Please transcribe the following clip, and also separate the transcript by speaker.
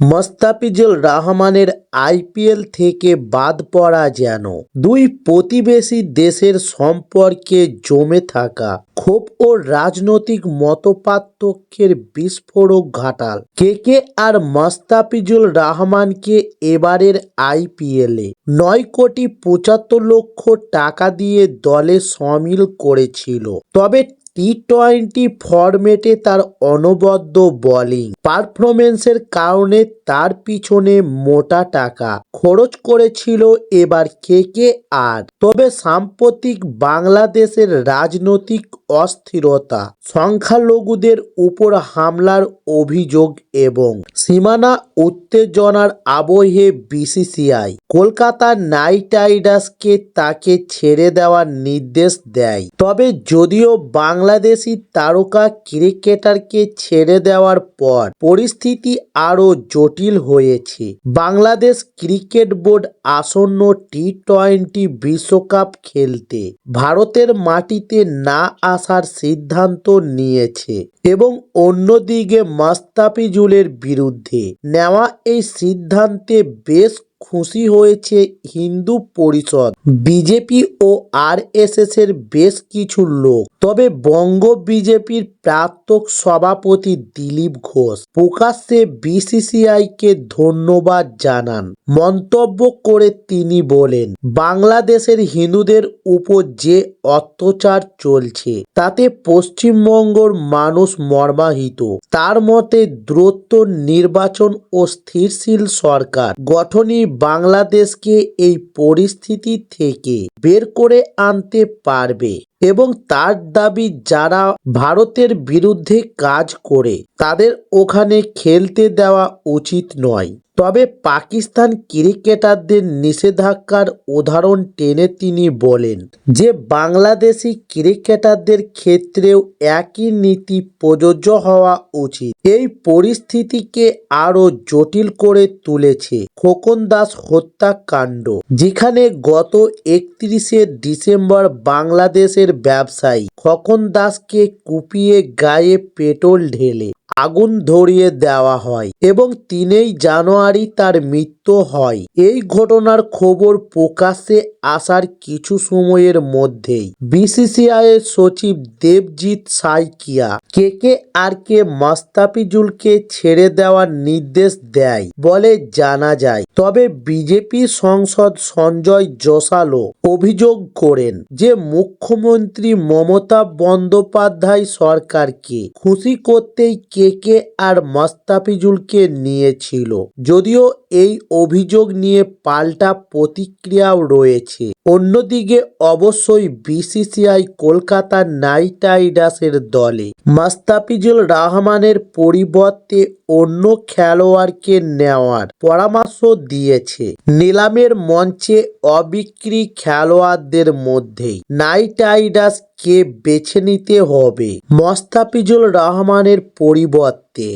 Speaker 1: মোস্তাফিজুর রহমানের আইপিএল থেকে বাদ পড়া যেন। দুই প্রতিবেশী দেশের সম্পর্কে জমে থাকা ক্ষোভ ও রাজনৈতিক মতপার্থক্যের বিস্ফোরক ঘাটাল। কে কে আর মোস্তাফিজুর রহমানকে এবারের আইপিএলে নয় কোটি পঁচাত্তর লক্ষ টাকা দিয়ে দলে সামিল করেছিল। তবে টি টোয়েন্টি ফরম্যাটে তার অনবদ্য বোলিং পারফরমেন্সের কারণে তার পিছনে মোটা টাকা খরচ করেছিল এবার কে কে আর। তবে সাম্প্রতিক বাংলাদেশের রাজনৈতিক অস্থিরতা, সংখ্যালঘুদের উপর হামলার অভিযোগ এবং সীমানা উত্তেজনার আবহে বিসিসিআই কলকাতা নাইট রাইডার্সকে তাকে ছেড়ে দেওয়ার নির্দেশ দেয়। তবে যদিও বাংলাদেশি তারকা ক্রিকেটারকে ছেড়ে দেওয়ার পর পরিস্থিতি আরও জটিল হয়েছে। বাংলাদেশ ক্রিকেট বোর্ড আসন্ন টি টোয়েন্টি বিশ্বকাপ খেলতে ভারতের মাটিতে না আসার সিদ্ধান্ত নিয়েছে। এবং অন্যদিকে মাস্তাফিজুলের বিরুদ্ধে নেওয়া এই সিদ্ধান্তে বেশ খুশি হয়েছে হিন্দু পরিষদ। বিজেপি ও আরএসএস এর বেশ কিছু লোক। তবে বঙ্গ বিজেপির প্রাক্তন সভাপতি দিলীপ ঘোষ প্রকাশ্যে বিসিসিআই কে ধন্যবাদ জানান। মন্তব্য করে তিনি বলেন, বাংলাদেশের হিন্দুদের উপর যে অত্যাচার চলছে, তাতে পশ্চিমবঙ্গর মানুষ মর্মাহিত। তার মতে, দ্রুত নির্বাচন ও স্থিরশীল সরকার গঠনই বাংলাদেশকে এই পরিস্থিতি থেকে বের করে আনতে পারবে। এবং তার দাবি, যারা ভারতের বিরুদ্ধে কাজ করে, তাদের ওখানে খেলতে দেওয়া উচিত নয়। তবে পাকিস্তান ক্রিকেটারদের নিষেধাজ্ঞার উদাহরণ টেনে তিনি বলেন যে, বাংলাদেশি ক্রিকেটারদের ক্ষেত্রেও একই নীতি প্রযোজ্য হওয়া উচিত। এই পরিস্থিতিকে আরও জটিল করে তুলেছে খোকন দাস হত্যাকাণ্ড, যেখানে গত একত্রিশে ডিসেম্বর বাংলাদেশের ব্যবসায়ী। খোকন দাসকে কুপিয়ে গায়ে পেট্রোল ঢেলে। আগুন ধরিয়ে দেওয়া হয় এবং তিনই জানুয়ারি তার মৃত্যু হয়। এই ঘটনার খবর প্রকাশ্যে আসার কিছু সময়ের মধ্যেই বিসিসিআই এর সচিব দেবজিৎ সাইকিয়া কে কে আর কে মাস্তাফিজুলকে ছেড়ে দেওয়ার নির্দেশ দেয় বলে জানা যায়। তবে বিজেপি সংসদ সঞ্জয় জোসালো অভিযোগ করেন যে মুখ্যমন্ত্রী মমতা বন্দ্যোপাধ্যায় সরকারকে খুশি করতেই কে কে আর মাস্তাফিজুলকে নিয়েছিল। যদিও এই অভিযোগ নিয়ে পাল্টা প্রতিক্রিয়াও রয়েছে। অন্যদিকে অবশ্যই বিসিসিআই কলকাতা নাইট রাইডার্সের দলে। মাস্তাফিজুল রহমানের পরিবর্তে অন্য খেলোয়াড়কে নেওয়ার পরামর্শ দিয়েছে। নিলামের মঞ্চে অবিক্রি খেলোয়াড়দের মধ্যেই নাইট রাইডার্স কে বেছে নিতে হবে। মোস্তাফিজুল রহমানের পরিবর্তে